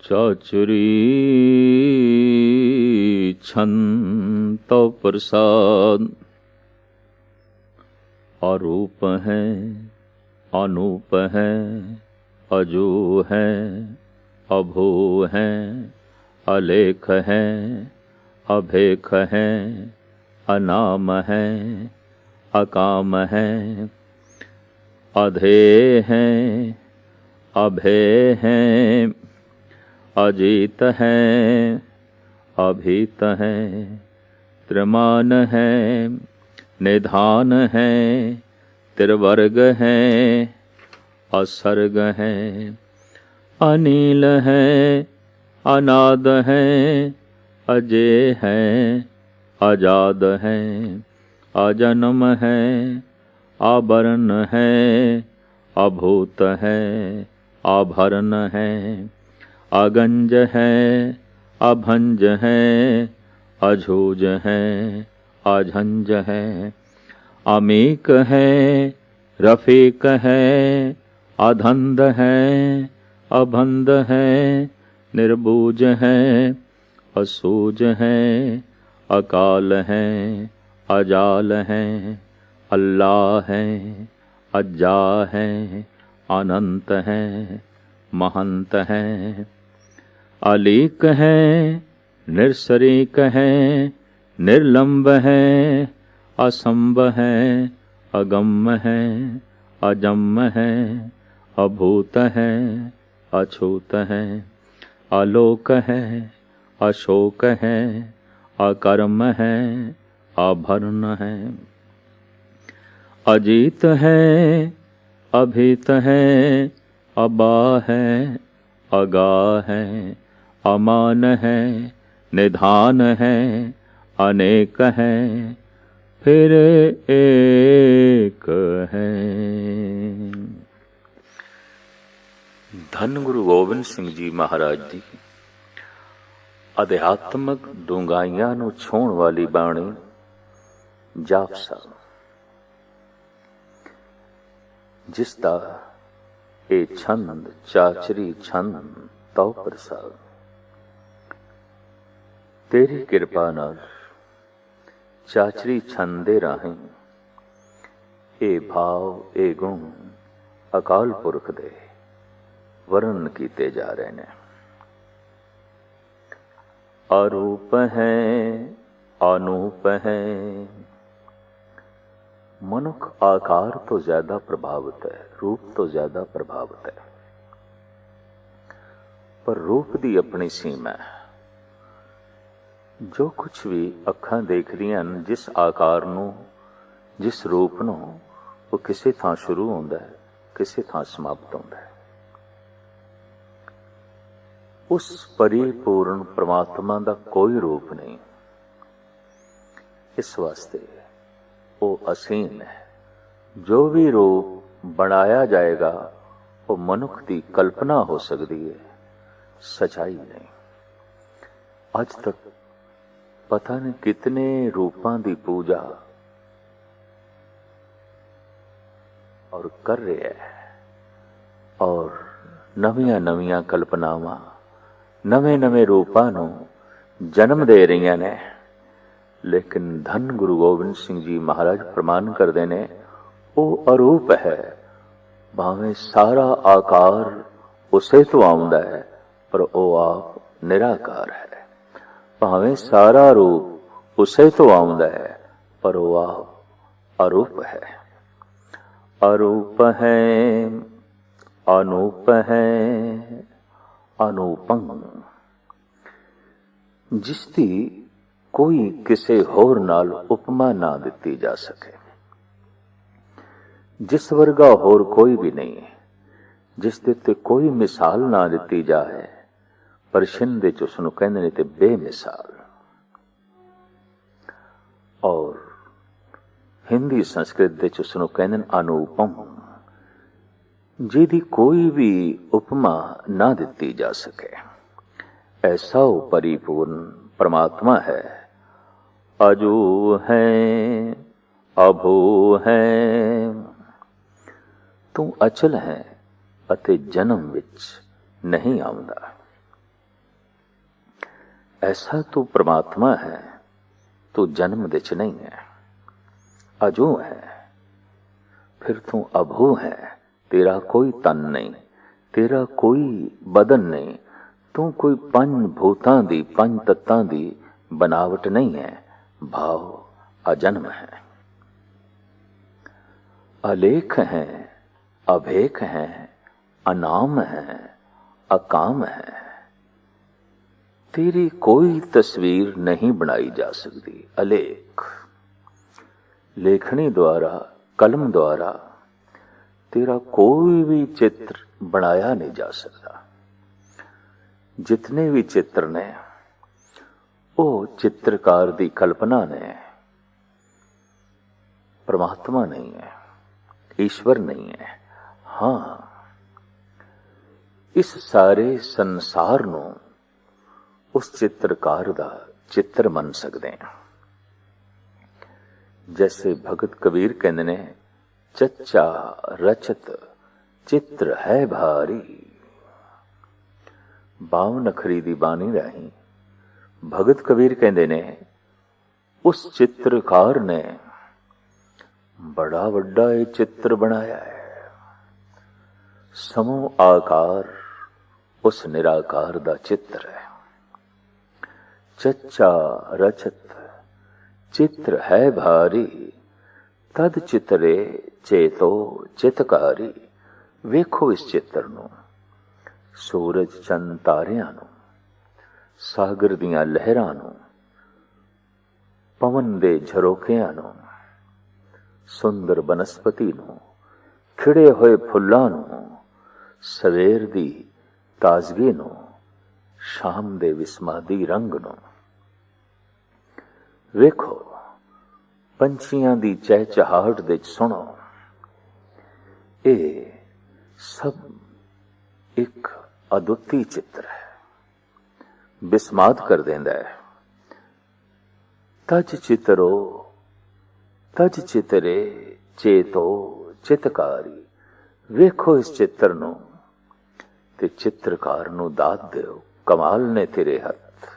ਚਾਚਰੀ ਛੰਤ ਪ੍ਰਸਾਦ ਆਰੂਪ ਹੈ ਅਨੂਪ ਹੈ ਅਜੂ ਹੈ ਅਭੂ ਹੈ ਅਲੇਖ ਹੈ ਅਭੇਖ ਹੈ ਅਨਾਮ ਹੈ ਅਕਾਮ ਹੈ ਅਧੇ ਹੈ ਅਭੇ ਹੈ ਅਜੀਤ ਹੈ ਅਭੀਤ ਹੈ ਤ੍ਰਮਾਨ ਹੈ ਨਿਧਾਨ ਹੈ ਤਿਰਵਰਗ ਹੈ ਅਸਰਗ ਹੈ ਅਨੀਲ ਹੈ ਅਨਾਦ ਹੈ ਅਜੇ ਹੈ ਆਜ਼ਾਦ ਹੈ ਅਜਨਮ ਹੈ ਆਬਰਨ ਹੈ ਅਭੂਤ ਹੈ ਆਭਰਨ ਹੈ ਅਗੰਜ ਹੈ ਅਭੰਜ ਹੈ ਅਝੂਜ ਹੈ ਅਝੰਜ ਹੈ ਅਮੀਕ ਹੈ ਰਫੀਕ ਹੈ ਅਧੰਦ ਹੈ ਅਭੰਦ ਹੈ ਨਿਰਬੂਜ ਹੈ ਅਸੂਜ ਹੈ ਅਕਾਲ ਹੈ ਅਜਾਲ ਹੈ ਅੱਲਾ ਹੈ ਅਜਾ ਹੈ ਅਨੰਤ ਹੈ ਮਹੰਤ ਹੈ ਅਲੀਕ ਹੈ ਨਿਰਸਰੀਕ ਹੈ ਨਿਰਲੰਬ ਹੈ ਅਸੰਭ ਹੈ ਅਗੰਮ ਹੈ ਅਜੰਮ ਹੈ ਅਭੂਤ ਹੈ ਅਛੂਤ ਹੈ ਆਲੋਕ ਹੈ ਅਸ਼ੋਕ ਹੈ ਅਕਰਮ ਹੈ ਆਭਰਨ ਹੈ ਅਜੀਤ ਹੈ ਅਭੀਤ ਹੈ ਅਬਾ ਹੈ ਅਗਾ ਹੈ ਅਮਾਨ ਹੈ, ਨਿਧਾਨ ਹੈ, ਅਨੇਕ ਹੈ, ਫਿਰ ਏਕ ਹੈ। ਧੰਨ ਗੁਰੂ ਗੋਬਿੰਦ ਸਿੰਘ ਜੀ ਮਹਾਰਾਜ ਦੀ ਅਧਿਆਤਮਕ ਡੂੰਘਾਈਆਂ ਨੂੰ ਛੋਣ ਵਾਲੀ ਬਾਣੀ ਜਾਪ ਸਾਹਿਬ। ਜਿਸ ਦਾ ਇਹ ਛੰਦ ਚਾਚਰੀ ਛੰਦ, ਤਉ ਪ੍ਰਸਾਦ ਤੇਰੀ ਕਿਰਪਾ ਨਾਲ ਚਾਚਰੀ ਛੰਦ ਦੇ ਰਾਹੀਂ ਇਹ ਭਾਵ, ਇਹ ਗੁਣ ਅਕਾਲ ਪੁਰਖ ਦੇ ਵਰਨ ਕੀਤੇ ਜਾ ਰਹੇ ਨੇ। ਅਰੂਪ ਹੈ, ਅਨੂਪ ਹੈ, ਮਨੁੱਖ ਆਕਾਰ ਤੋਂ ਜ਼ਿਆਦਾ ਪ੍ਰਭਾਵਿਤ ਹੈ, ਰੂਪ ਤੋਂ ਜ਼ਿਆਦਾ ਪ੍ਰਭਾਵਿਤ ਹੈ। ਪਰ ਰੂਪ ਦੀ ਆਪਣੀ ਸੀਮਾ ਹੈ। ਜੋ ਕੁਝ ਵੀ ਅੱਖਾਂ ਦੇਖਦੀਆਂ ਹਨ, ਜਿਸ ਆਕਾਰ ਨੂੰ, ਜਿਸ ਰੂਪ ਨੂੰ, ਉਹ ਕਿਸੇ ਥਾਂ ਸ਼ੁਰੂ ਹੁੰਦਾ ਹੈ, ਕਿਸੇ ਥਾਂ ਸਮਾਪਤ ਹੁੰਦਾ ਹੈ। ਉਸ ਪਰਿਪੂਰਨ ਪ੍ਰਮਾਤਮਾ ਦਾ ਕੋਈ ਰੂਪ ਨਹੀਂ। ਇਸ ਵਾਸਤੇ ਉਹ ਅਸੀਮ ਹੈ। ਜੋ ਵੀ ਰੂਪ ਬਣਾਇਆ ਜਾਏਗਾ, ਉਹ ਮਨੁੱਖ ਦੀ ਕਲਪਨਾ ਹੋ ਸਕਦੀ ਹੈ। ਸਚਾਈ ਨਹੀਂ। ਅੱਜ ਤੱਕ ਪਤਨ ਕਿਤਨੇ ਰੂਪਾਂ ਦੀ ਪੂਜਾ ਔਰ ਕਰ ਰਿਹਾ ਹੈ। ਔਰ ਨਵੀਆਂ ਨਵੀਆਂ ਕਲਪਨਾਵਾਂ, ਨਵੇਂ ਨਵੇਂ ਰੂਪਾਂ ਨੂੰ ਜਨਮ ਦੇ ਰਹੀਆਂ ਨੇ। ਲੇਕਿਨ ਧੰਨ ਗੁਰੂ ਗੋਬਿੰਦ ਸਿੰਘ ਜੀ ਮਹਾਰਾਜ ਪ੍ਰਮਾਨ ਕਰਦੇ ਨੇ, ਉਹ ਅਰੂਪ ਹੈ। ਭਾਵੇਂ ਸਾਰਾ ਆਕਾਰ ਉਸੇ ਤੋਂ ਆਉਂਦਾ ਹੈ, ਪਰ ਉਹ ਆਪ ਨਿਰਾਕਾਰ ਹੈ। ਭਾਵੇਂ ਸਾਰਾ ਰੂਪ ਉਸੇ ਤੋਂ ਆਉਂਦਾ ਹੈ, ਪਰ ਉਹ ਆਪ ਅਰੂਪ ਹੈ। ਅਰੂਪ ਹੈ, ਅਨੂਪ ਹੈ, ਅਨੂਪੰ। ਜਿਸ ਦੀ ਕੋਈ ਕਿਸੇ ਹੋਰ ਨਾਲ ਉਪਮਾ ਨਾ ਦਿੱਤੀ ਜਾ ਸਕੇ। ਜਿਸ ਵਰਗਾ ਹੋਰ ਕੋਈ ਵੀ ਨਹੀਂ, ਜਿਸ ਦੇ ਤੇ ਕੋਈ ਮਿਸਾਲ ਨਾ ਦਿੱਤੀ ਜਾਏ ਪਰਸ਼ਨ ਚ ਉਸ ਨੂੰ ਕਹਿੰਦੇ ਨੇ ਤੇ ਬੇਮਿਸਾਲ। ਔਰ ਹਿੰਦੀ ਸੰਸਕ੍ਰਿਤ ਦੇ ਚ ਉਸ ਨੂੰ ਕਹਿੰਦੇ ਨੇ ਅਨੂਪਮ, ਜਿਹਦੀ ਕੋਈ ਵੀ ਉਪਮਾ ਨਾ ਦਿੱਤੀ ਜਾ ਸਕੇ। ਐਸਾ ਉਹ ਪਰਿਪੂਰਨ ਪਰਮਾਤਮਾ ਹੈ, ਅਜੂ ਹੈ, ਅਭੂ ਹੈ। ਤੂੰ ਅਚਲ ਹੈ ਅਤੇ ਜਨਮ ਵਿੱਚ ਨਹੀਂ ਆਉਂਦਾ। ऐसा तो परमात्मा है तो जन्म दिच नहीं है। अजो है, फिर तू अभो है, तेरा कोई तन नहीं, तेरा कोई बदन नहीं, तू कोई पंच भूतां दी पंच तत्तां दी बनावट नहीं है, भाव अजन्म है। अलेख है, अभेख है, अनाम है, अकाम है। ਤੇਰੀ ਕੋਈ ਤਸਵੀਰ ਨਹੀਂ ਬਣਾਈ ਜਾ ਸਕਦੀ। ਅਲੇਖ। ਲੇਖਣੀ ਦੁਆਰਾ, ਕਲਮ ਦੁਆਰਾ ਤੇਰਾ ਕੋਈ ਵੀ ਚਿੱਤਰ ਬਣਾਇਆ ਨਹੀਂ ਜਾ ਸਕਦਾ। ਜਿਤਨੇ ਵੀ ਚਿੱਤਰ ਨੇ, ਉਹ ਚਿੱਤਰਕਾਰ ਦੀ ਕਲਪਨਾ ਨੇ। ਪਰਮਾਤਮਾ ਨਹੀਂ ਹੈ, ਈਸ਼ਵਰ ਨਹੀਂ ਹੈ। ਹਾਂ, ਇਸ ਸਾਰੇ ਸੰਸਾਰ ਨੂੰ ਉਸ ਚਿੱਤਰਕਾਰ ਦਾ ਚਿੱਤਰ ਮੰਨ ਸਕਦੇ ਹਾਂ ਜੈਸੇ ਭਗਤ ਕਬੀਰ ਕਹਿੰਦੇ ਨੇ ਚੱਚਾ ਰਚਤ ਚਿੱਤਰ ਹੈ ਭਾਰੀ ਬਾਵ ਨਖਰੀ ਦੀ ਬਾਣੀ ਰਾਹੀਂ ਭਗਤ ਕਬੀਰ ਕਹਿੰਦੇ ਨੇ ਉਸ ਚਿੱਤਰਕਾਰ ਨੇ ਬੜਾ ਵੱਡਾ ਇਹ ਚਿੱਤਰ ਬਣਾਇਆ ਹੈ ਸਮੂਹ ਆਕਾਰ ਉਸ ਨਿਰਾਕਾਰ ਦਾ ਚਿੱਤਰ ਹੈ ਚੱਚਾ ਰਚਤ ਚਿੱਤਰ ਹੈ ਭਾਰੀ ਤਦ ਚਿਤਰੇ ਚੇਤੋ ਚਿਤਕਾਰੀ ਵੇਖੋ ਇਸ ਚਿੱਤਰ ਨੂੰ ਸੂਰਜ ਚੰਨ ਤਾਰਿਆਂ ਨੂੰ ਸਾਗਰ ਦੀਆਂ ਲਹਿਰਾਂ ਨੂੰ ਪਵਨ ਦੇ ਝਰੋਕਿਆਂ ਨੂੰ ਸੁੰਦਰ ਬਨਸਪਤੀ ਨੂੰ ਖਿੜੇ ਹੋਏ ਫੁੱਲਾਂ ਨੂੰ ਸਵੇਰ ਦੀ ਤਾਜ਼ਗੀ ਨੂੰ ਸ਼ਾਮ ਦੇ ਵਿਸਮਾਦੀ ਰੰਗ ਨੂੰ ਵੇਖੋ, ਪੰਛੀਆਂ ਦੀ ਚਹਿਚਹਾਹਟ ਦੇ ਸੁਣੋ। ਇਹ ਸਭ ਇੱਕ ਅਦੁੱਤੀ ਚਿੱਤਰ ਹੈ। ਬਿਸਮਾਦ ਕਰ ਦਿੰਦਾ ਹੈ। ਤਜ ਚਿਤਰੋ, ਤਜ ਚਿਤਰੇ, ਚੇਤੋ, ਚਿਤਕਾਰੀ। ਵੇਖੋ ਇਸ ਚਿੱਤਰ ਨੂੰ ਤੇ ਚਿੱਤਰਕਾਰ ਨੂੰ ਦਾਤ ਦਿਓ। ਕਮਾਲ ਨੇ ਤੇਰੇ ਹੱਥ।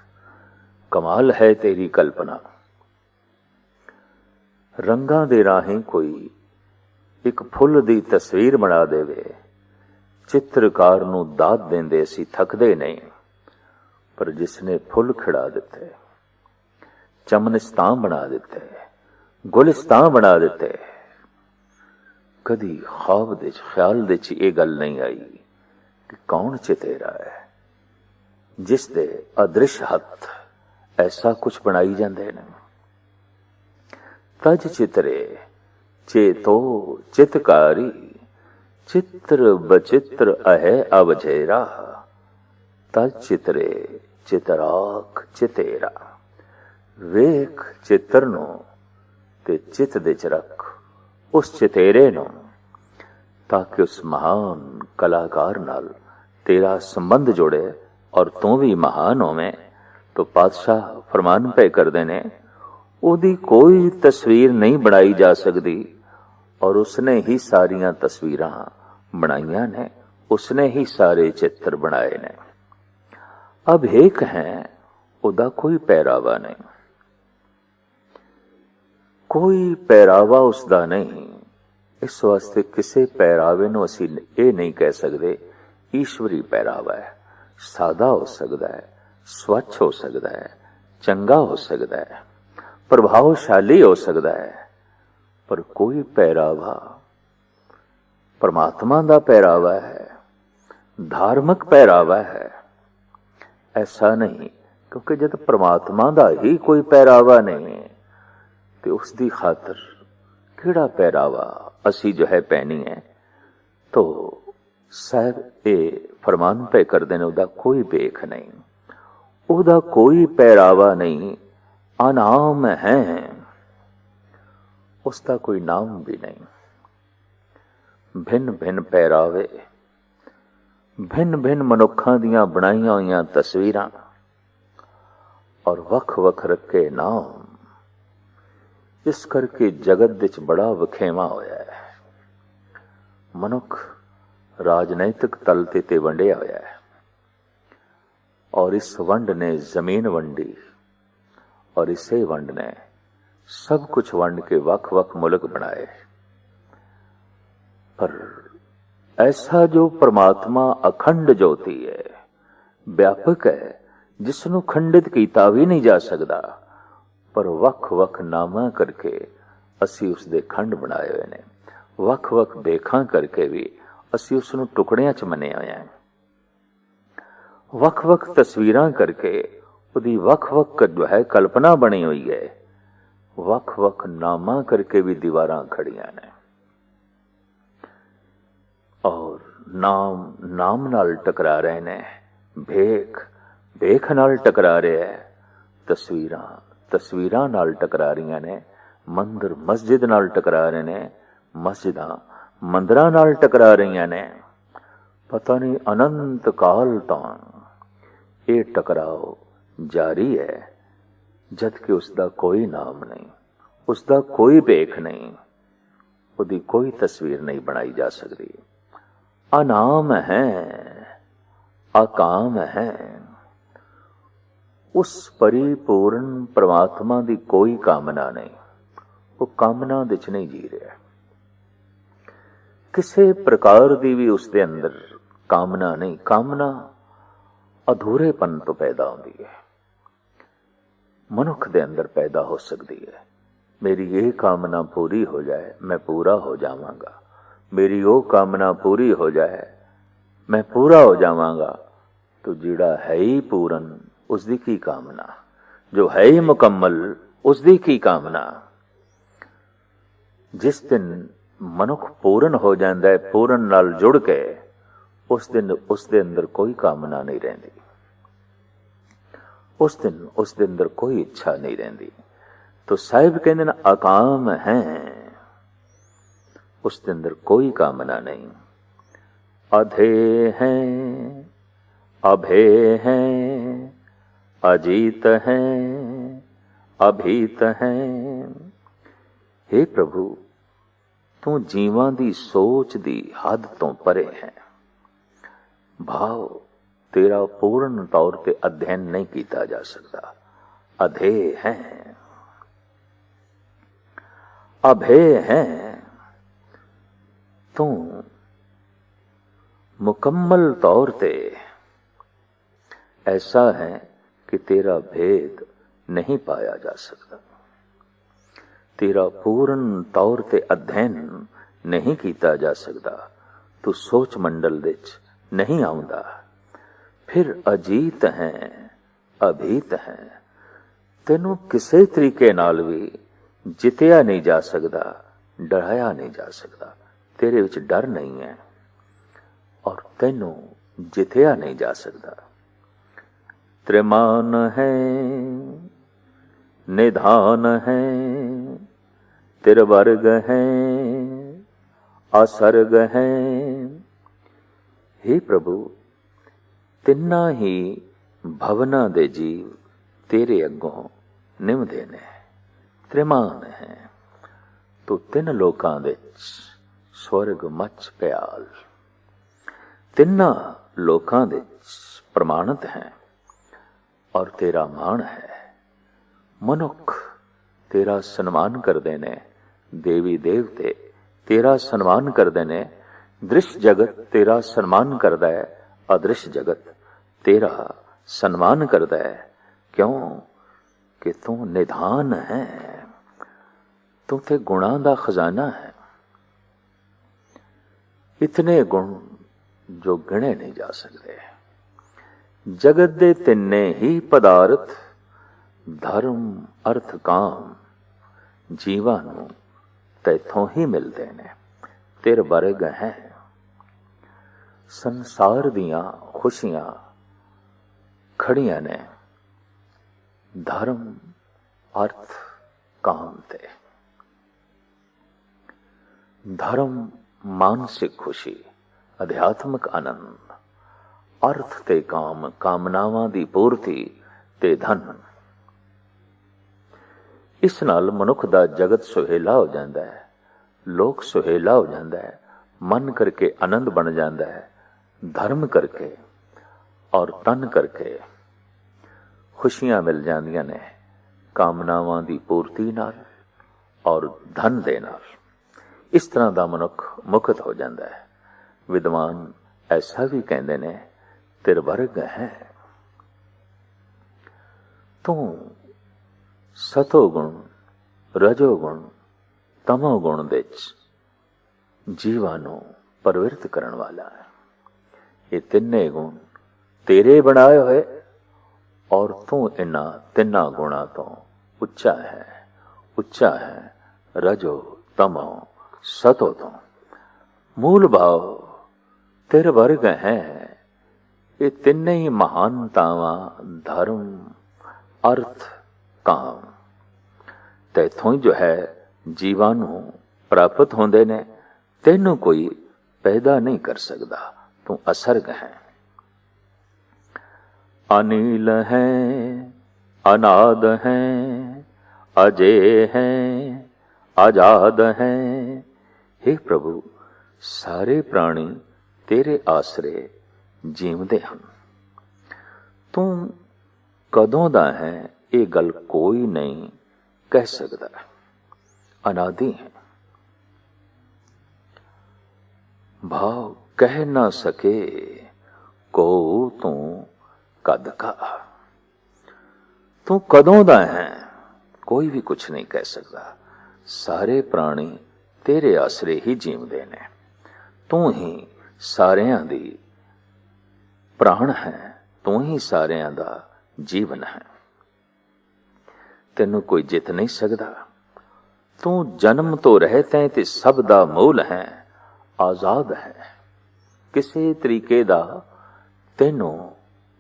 ਕਮਾਲ ਹੈ ਤੇਰੀ ਕਲਪਨਾ। ਰੰਗਾਂ ਦੇ ਰਾਹੀਂ ਕੋਈ ਇੱਕ ਫੁੱਲ ਦੀ ਤਸਵੀਰ ਬਣਾ ਦੇਵੇ। ਚਿੱਤਰਕਾਰ ਨੂੰ ਦਾਤ ਦਿੰਦੇ ਸੀ ਥੱਕਦੇ ਨਹੀਂ, ਪਰ ਜਿਸ ਨੇ ਫੁੱਲ ਖਿੜਾ ਦਿੱਤੇ, ਚਮਨਿਸਤਾਨ ਬਣਾ ਦਿੱਤੇ ਗੁਲਿਸਤਾਂ ਬਣਾ ਦਿੱਤੇ, ਕਦੀ ਖਾਬ ਦੇ ਚ, ਖਿਆਲ ਦੇ ਚ ਇਹ ਗੱਲ ਨਹੀਂ ਆਈ ਕਿ ਕੌਣ ਚਿਤੇਰਾ ਹੈ, ਜਿਸ ਦੇ ਅਦ੍ਰਿਸ਼ ਹੱਥ ਐਸਾ ਕੁਝ ਬਣਾਈ ਜਾਂਦੇ ਨੇ। ਤਜ ਚਿਤਰੇ ਚੇਤੋ ਚਿਤਕਾਰੀ ਚਿੱਤਰ ਬਚਿੱਤਰ ਅਹੈ ਅਵਝੇਰਾ ਤਜ ਚਿਤਰੇ ਚਿਤਰਾਖ ਚਿਤੇਰਾ ਵੇਖ ਚਿੱਤਰ ਨੂੰ ਤੇ ਚਿੱਤ ਦੇ ਚ ਰੱਖ ਉਸ ਚਿਤੇਰੇ ਨੂੰ ਤਾਂ ਕਿ ਉਸ ਮਹਾਨ ਕਲਾਕਾਰ ਨਾਲ ਤੇਰਾ ਸੰਬੰਧ ਜੁੜੇ ਔਰ ਤੂੰ ਵੀ ਮਹਾਨ ਹੋਵੇਂ तो ਪਾਤਸ਼ਾਹ ਫਰਮਾਨ ਪਏ ਕਰਦੇ ਨੇ ਉਹਦੀ ਕੋਈ ਤਸਵੀਰ ਨਹੀਂ ਬਣਾਈ ਜਾ ਸਕਦੀ। ਔਰ ਉਸਨੇ ਹੀ ਸਾਰੀਆਂ ਤਸਵੀਰਾਂ ਬਣਾਈਆਂ ਨੇ। ਉਸਨੇ ਹੀ ਸਾਰੇ ਚਿੱਤਰ ਬਣਾਏ ਨੇ। ਅਬ ਇੱਕ ਹੈ, ਉਹਦਾ ਕੋਈ ਪਹਿਰਾਵਾ ਨਹੀਂ। ਕੋਈ ਪਹਿਰਾਵਾ ਉਸਦਾ ਨਹੀਂ। ਇਸ ਵਾਸਤੇ ਕਿਸੇ ਪਹਿਰਾਵੇ ਨੂੰ ਅਸੀਂ ਇਹ ਨਹੀਂ ਕਹਿ ਸਕਦੇ, ਈਸ਼ਵਰੀ ਪਹਿਰਾਵਾ ਹੈ। ਸਾਦਾ ਹੋ ਸਕਦਾ ਹੈ, ਸਵੱਛ ਹੋ ਸਕਦਾ ਹੈ, ਚੰਗਾ ਹੋ ਸਕਦਾ ਹੈ। ਪ੍ਰਭਾਵਸ਼ਾਲੀ ਹੋ ਸਕਦਾ ਹੈ। ਪਰ ਕੋਈ ਪਹਿਰਾਵਾ, ਪਰਮਾਤਮਾ ਦਾ ਪਹਿਰਾਵਾ ਹੈ, ਧਾਰਮਿਕ ਪਹਿਰਾਵਾ ਹੈ। ਐਸਾ ਨਹੀਂ, ਕਿਉਂਕਿ ਜਦ ਪ੍ਰਮਾਤਮਾ ਦਾ ਹੀ ਕੋਈ ਪਹਿਰਾਵਾ ਨਹੀਂ, ਤੇ ਉਸ ਦੀ ਖਾਤਰ ਕਿਹੜਾ ਪਹਿਰਾਵਾ ਅਸੀਂ ਜੋ ਹੈ ਪਹਿਨੀ ਹੈ? ਤੋ ਸਾਹਿਬ ਇਹ ਫਰਮਾਨ ਪੈ ਕਰਦੇ ਨੇ, ਉਹਦਾ ਕੋਈ ਵੇਖ ਨਹੀਂ। ਉਹਦਾ ਕੋਈ ਪਹਿਰਾਵਾ ਨਹੀਂ ਅਨਾਮ ਹੈ ਉਸ ਦਾ ਕੋਈ ਨਾਮ ਵੀ ਨਹੀਂ ਭਿੰਨ ਭਿੰਨ ਪਹਿਰਾਵੇ ਭਿੰਨ ਭਿੰਨ ਮਨੁੱਖਾਂ ਦੀਆਂ ਬਣਾਈਆਂ ਹੋਈਆਂ ਤਸਵੀਰਾਂ ਔਰ ਵੱਖ ਵੱਖ ਰੱਖੇ ਨਾਮ ਇਸ ਕਰਕੇ ਜਗਤ ਵਿੱਚ ਬੜਾ ਵਖੇਵਾ ਹੋਇਆ ਹੈ ਮਨੁੱਖ ਰਾਜਨੈਤਿਕ ਤਲ ਤੇ ਤੇ ਵੰਡਿਆ ਹੋਇਆ ਹੈ और इस वंड ने जमीन वंडी ਔਰ ਇਸੇ ਵੰਡ ਨੇ ਸਭ ਕੁਝ ਵੰਡ ਕੇ ਵੱਖ-ਵੱਖ ਮੁਲਕ ਬਣਾਏ ਪਰ ਐਸਾ ਜੋ ਪ੍ਰਮਾਤਮਾ ਅਖੰਡ ਜੋਤੀ ਹੈ ਵਿਆਪਕ ਹੈ ਜਿਸ ਨੂੰ ਖੰਡਿਤ ਕੀਤਾ ਵੀ ਨਹੀਂ ਜਾ ਸਕਦਾ ਪਰ ਵੱਖ-ਵੱਖ ਨਾਮਾਂ ਕਰਕੇ ਅਸੀਂ ਉਸ ਦੇ ਖੰਡ ਬਣਾਏ ਹੋਏ ਨੇ ਵੱਖ-ਵੱਖ ਦੇਖਾਂ ਕਰਕੇ ਵੀ ਅਸੀਂ ਉਸ ਨੂੰ ਟੁਕੜਿਆਂ 'ਚ ਮੰਨਿਆ ਹੋਇਆ ਹੈ ਵੱਖ-ਵੱਖ ਤਸਵੀਰਾਂ ਕਰਕੇ ਉਹਦੀ ਵੱਖ-ਵੱਖ ਜੋ ਹੈ ਕਲਪਨਾ ਬਣੀ ਹੋਈ ਹੈ। ਵੱਖ-ਵੱਖ ਨਾਮਾਂ ਕਰਕੇ ਵੀ ਦੀਵਾਰਾਂ ਖੜੀਆਂ ਨੇ। ਔਰ ਨਾਮ ਨਾਮ ਨਾਲ ਟਕਰਾ ਰਹੇ ਨੇ। ਭੇਖ ਭੇਖ ਨਾਲ ਟਕਰਾ ਰਿਹਾ ਹੈ। ਤਸਵੀਰਾਂ ਤਸਵੀਰਾਂ ਨਾਲ ਟਕਰਾ ਰਹੀਆਂ ਨੇ। ਮੰਦਰ, ਮਸਜਿਦ ਨਾਲ ਟਕਰਾ ਰਹੇ ਨੇ। ਮਸਜਿਦਾਂ, ਮੰਦਰਾਂ ਨਾਲ ਟਕਰਾ ਰਹੀਆਂ ਨੇ। ਪਤਾ ਨਹੀਂ ਅਨੰਤ ਕਾਲ ਤੋਂ ਇਹ ਟਕਰਾਓ। ਜਾਰੀ ਹੈ, ਜਦ ਕਿ ਉਸ ਦਾ ਕੋਈ ਨਾਮ ਨਹੀਂ ਉਸ ਦਾ ਕੋਈ ਭੇਖ ਨਹੀਂ, ਉਹਦੀ ਕੋਈ ਤਸਵੀਰ ਨਹੀਂ ਬਣਾਈ ਜਾ ਸਕਦੀ। ਅਨਾਮ ਹੈ, ਅਕਾਮ ਹੈ। ਉਸ ਪਰਿਪੂਰਨ ਪ੍ਰਮਾਤਮਾ ਦੀ ਕੋਈ ਕਾਮਨਾ ਨਹੀਂ, ਉਹ ਕਾਮਨਾ ਵਿੱਚ ਨਹੀਂ ਜੀ ਰਿਹਾ। ਕਿਸੇ ਪ੍ਰਕਾਰ ਦੀ ਵੀ ਉਸ ਦੇ ਅੰਦਰ ਕਾਮਨਾ ਨਹੀਂ, ਕਾਮਨਾ ਅਧੂਰੇਪਨ ਤੋਂ ਪੈਦਾ ਹੁੰਦੀ ਹੈ। ਮਨੁੱਖ ਦੇ ਅੰਦਰ ਪੈਦਾ ਹੋ ਸਕਦੀ ਹੈ ਮੇਰੀ ਇਹ ਕਾਮਨਾ ਪੂਰੀ ਹੋ ਜਾਏ ਮੈਂ ਪੂਰਾ ਹੋ ਜਾਵਾਂਗਾ ਮੇਰੀ ਉਹ ਕਾਮਨਾ ਪੂਰੀ ਹੋ ਜਾਏ ਮੈਂ ਪੂਰਾ ਹੋ ਜਾਵਾਂਗਾ तो ਜਿਹੜਾ ਹੈ ਹੀ ਪੂਰਨ ਉਸ ਦੀ ਕੀ ਕਾਮਨਾ ਜੋ ਹੈ ਹੀ ਮੁਕੰਮਲ ਉਸ ਦੀ ਕੀ ਕਾਮਨਾ ਜਿਸ ਦਿਨ ਮਨੁੱਖ ਪੂਰਨ ਹੋ ਜਾਂਦਾ ਹੈ ਪੂਰਨ ਨਾਲ ਜੁੜ ਕੇ ਉਸ ਦਿਨ ਉਸ ਦੇ ਅੰਦਰ ਕੋਈ ਕਾਮਨਾ ਨਹੀਂ ਰਹਿੰਦੀ ਉਸ ਦਿਨ, ਉਸ ਦੇ ਅੰਦਰ ਕੋਈ ਇੱਛਾ ਨਹੀਂ ਰਹਿੰਦੀ। ਤੋ ਸਾਹਿਬ ਕਹਿੰਦੇ ਨੇ ਆਕਾਮ ਹੈ। ਉਸ ਦੇ ਅੰਦਰ ਕੋਈ ਕਾਮਨਾ ਨਹੀਂ। ਅਧੇ ਹੈ, ਅਭੇ ਹੈ, ਅਜੀਤ ਹੈ, ਅਭੀਤ ਹੈ। हे ਪ੍ਰਭੂ, ਤੂੰ ਜੀਵਾਂ ਦੀ ਸੋਚ ਦੀ ਹੱਦ ਤੋਂ ਪਰੇ ਹੈ। ਭਾਵ ਤੇਰਾ ਪੂਰਨ ਤੌਰ ਤੇ ਅਧਿਐਨ ਨਹੀਂ ਕੀਤਾ ਜਾ ਸਕਦਾ ਅਧੇ ਹੈ ਅਭੇ ਹੈ ਤੂੰ ਮੁਕੰਮਲ ਤੌਰ ਤੇ ऐसा है कि तेरा भेद नहीं पाया जा सकता ਤੇਰਾ ਪੂਰਨ ਤੌਰ ਤੇ ਅਧਿਐਨ ਨਹੀਂ ਕੀਤਾ ਜਾ ਸਕਦਾ ਤੂੰ ਸੋਚ ਮੰਡਲ ਵਿੱਚ ਨਹੀਂ ਆਉਂਦਾ ਫਿਰ ਅਜੀਤ ਹੈ ਅਭੀਤ ਹੈ ਤੈਨੂੰ ਕਿਸੇ ਤਰੀਕੇ ਨਾਲ ਵੀ ਜਿੱਤਿਆ ਨਹੀਂ ਜਾ ਸਕਦਾ ਡਰਾਇਆ ਨਹੀਂ ਜਾ ਸਕਦਾ ਤੇਰੇ ਵਿੱਚ ਡਰ ਨਹੀਂ ਹੈ ਔਰ ਤੈਨੂੰ ਜਿੱਤਿਆ ਨਹੀਂ ਜਾ ਸਕਦਾ त्रिमान है निधान है तिरवर्ग है असर्ग है हे प्रभु ਤਿੰਨਾਂ ਹੀ ਭਵਨਾਂ ਦੇ ਜੀਵ ਤੇਰੇ ਅੱਗੋਂ ਨਿਮਦੇ ਨੇ, ਤ੍ਰਿਮਾਨ ਹੈ। ਤੂੰ ਤਿੰਨ ਲੋਕਾਂ ਵਿੱਚ ਸਵਰਗ ਮੱਚ ਪਿਆਲ। ਤਿੰਨਾਂ ਲੋਕਾਂ ਦੇ ਪ੍ਰਮਾਣਿਤ ਹੈ ਔਰ ਤੇਰਾ ਮਾਣ ਹੈ। ਮਨੁੱਖ ਤੇਰਾ ਸਨਮਾਨ ਕਰਦੇ ਨੇ, ਦੇਵੀ ਦੇਵਤੇ ਤੇਰਾ ਸਨਮਾਨ ਕਰਦੇ ਨੇ, ਦ੍ਰਿਸ਼ ਜਗਤ ਤੇਰਾ ਸਨਮਾਨ ਕਰਦਾ ਹੈ, ਅਦ੍ਰਿਸ਼ ਜਗਤ ਤੇਰਾ ਸਨਮਾਨ ਕਰਦਾ ਹੈ। ਕਿਉਂ? ਕਿ ਤੂੰ ਨਿਧਾਨ ਹੈ। ਤੂੰ ਤੇ ਗੁਣਾਂ ਦਾ ਖਜ਼ਾਨਾ ਹੈ। ਇਤਨੇ ਗੁਣ ਜੋ ਗਿਣੇ ਨਹੀਂ ਜਾ ਸਕਦੇ। ਜਗਤ ਦੇ ਤਿੰਨੇ ਹੀ ਪਦਾਰਥ, ਧਰਮ, ਅਰਥ, ਕਾਮ, ਜੀਵਾਂ ਨੂੰ ਤੈਥੋਂ ਹੀ ਮਿਲਦੇ ਨੇ। ਤੇਰ ਵਰਗ ਹੈ। ਸੰਸਾਰ ਦੀਆਂ ਖੁਸ਼ੀਆਂ ਖੜੀਆਂ ਨੇ। ਧਰਮ, ਅਰਥ, ਕਾਮ ਤੇ। ਧਰਮ, ਮਾਨਸਿਕ ਖੁਸ਼ੀ, ਅਧਿਆਤਮਿਕ ਆਨੰਦ। ਅਰਥ ਤੇ ਕਾਮ, ਕਾਮਨਾਵਾਂ ਦੀ ਪੂਰਤੀ ਤੇ ਧਨ। ਇਸ ਨਾਲ ਮਨੁੱਖ ਦਾ ਜਗਤ ਸੁਹੇਲਾ ਹੋ ਜਾਂਦਾ ਹੈ। ਲੋਕ ਸੁਹੇਲਾ ਹੋ ਜਾਂਦਾ ਹੈ। ਮਨ ਕਰਕੇ ਆਨੰਦ ਬਣ ਜਾਂਦਾ ਹੈ। ਧਰਮ ਕਰਕੇ ਔਰ ਤਨ ਕਰਕੇ ਖੁਸ਼ੀਆਂ ਮਿਲ ਜਾਂਦੀਆਂ ਨੇ ਕਾਮਨਾਵਾਂ ਦੀ ਪੂਰਤੀ ਨਾਲ ਔਰ ਧਨ ਦੇ ਨਾਲ। ਇਸ ਤਰ੍ਹਾਂ ਦਾ ਮਨੁੱਖ ਮੁਕਤ ਹੋ ਜਾਂਦਾ ਹੈ। ਵਿਦਵਾਨ ਐਸਾ ਵੀ ਕਹਿੰਦੇ ਨੇ ਤੇਰ ਵਰਗ ਹੈ। ਤੂੰ ਸਤੋ ਗੁਣ, ਰਜੋ ਗੁਣ, ਤਮੋ ਗੁਣ ਵਿੱਚ ਜੀਵਾਂ ਨੂੰ ਪਰਵਿਰਤ ਕਰਨ ਵਾਲਾ ਹੈ। ਇਹ ਤਿੰਨੇ ਗੁਣ ਤੇਰੇ ਬਣਾਏ ਹੋਏ ਔਰ ਤੂੰ ਇਨ੍ਹਾਂ ਤਿੰਨਾਂ ਗੁਣਾਂ ਤੋਂ ਉੱਚਾ ਹੈ ਉੱਚਾ ਹੈ, ਰਜੋ ਤਮੋ ਸਤੋ ਤੋਂ ਮੂਲ ਭਾਵ ਤੇਰੇ ਵਰਗ ਹੈ, ਇਹ ਤਿੰਨੇ ਹੀ ਮਹਾਨਤਾਵਾਂ ਧਰਮ, ਅਰਥ, ਕਾਮ। ਤੈਥੋਂ ਜੋ ਹੈ, ਜੀਵਾਂ ਨੂੰ ਪ੍ਰਾਪਤ ਹੁੰਦੇ ਨੇ, ਤੈਨੂੰ ਕੋਈ ਪੈਦਾ ਨਹੀਂ ਕਰ ਸਕਦਾ, ਤੂੰ ਅਸਰਗ ਹੈ। ਅਨੀਲ ਹੈ, ਅਨਾਦ ਹੈ, ਅਜੇ ਹੈ, ਆਜ਼ਾਦ ਹੈ। हे ਪ੍ਰਭੂ, ਸਾਰੇ ਪ੍ਰਾਣੀ ਤੇਰੇ ਆਸਰੇ ਜੀਵਦੇ ਹਨ। ਤੂੰ ਕਦੋਂ ਦਾ ਹੈ, ਇਹ ਗੱਲ ਕੋਈ ਨਹੀਂ ਕਹਿ ਸਕਦਾ। ਅਨਾਦੀ ਹੈ। ਭਾਵ ਕਹਿ ਨਾ ਸਕੇ ਕੋ ਤੂੰ ਕਦ ਕਾ। ਤੂੰ ਕਦੋਂ ਦਾ ਹੈ? ਕੋਈ ਵੀ ਕੁਝ ਨਹੀਂ ਕਹਿ ਸਕਦਾ। ਸਾਰੇ ਪ੍ਰਾਣੀ ਤੇਰੇ ਆਸਰੇ ਹੀ ਜੀਵਦੇ ਨੇ। ਤੂੰ ਹੀ ਸਾਰਿਆਂ ਦੀ ਪ੍ਰਾਣ ਹੈ। ਤੂੰ ਹੀ ਸਾਰਿਆਂ ਦਾ ਜੀਵਨ ਹੈ। ਤੈਨੂੰ ਕੋਈ ਜਿੱਤ ਨਹੀਂ ਸਕਦਾ। ਤੂੰ ਜਨਮ ਤੋਂ ਰਹਿਤ ਹੈ ਤੇ ਸਭ ਦਾ ਮੂਲ ਹੈ। ਆਜ਼ਾਦ ਹੈ। ਕਿਸੇ ਤਰੀਕੇ ਦਾ ਤੈਨੂੰ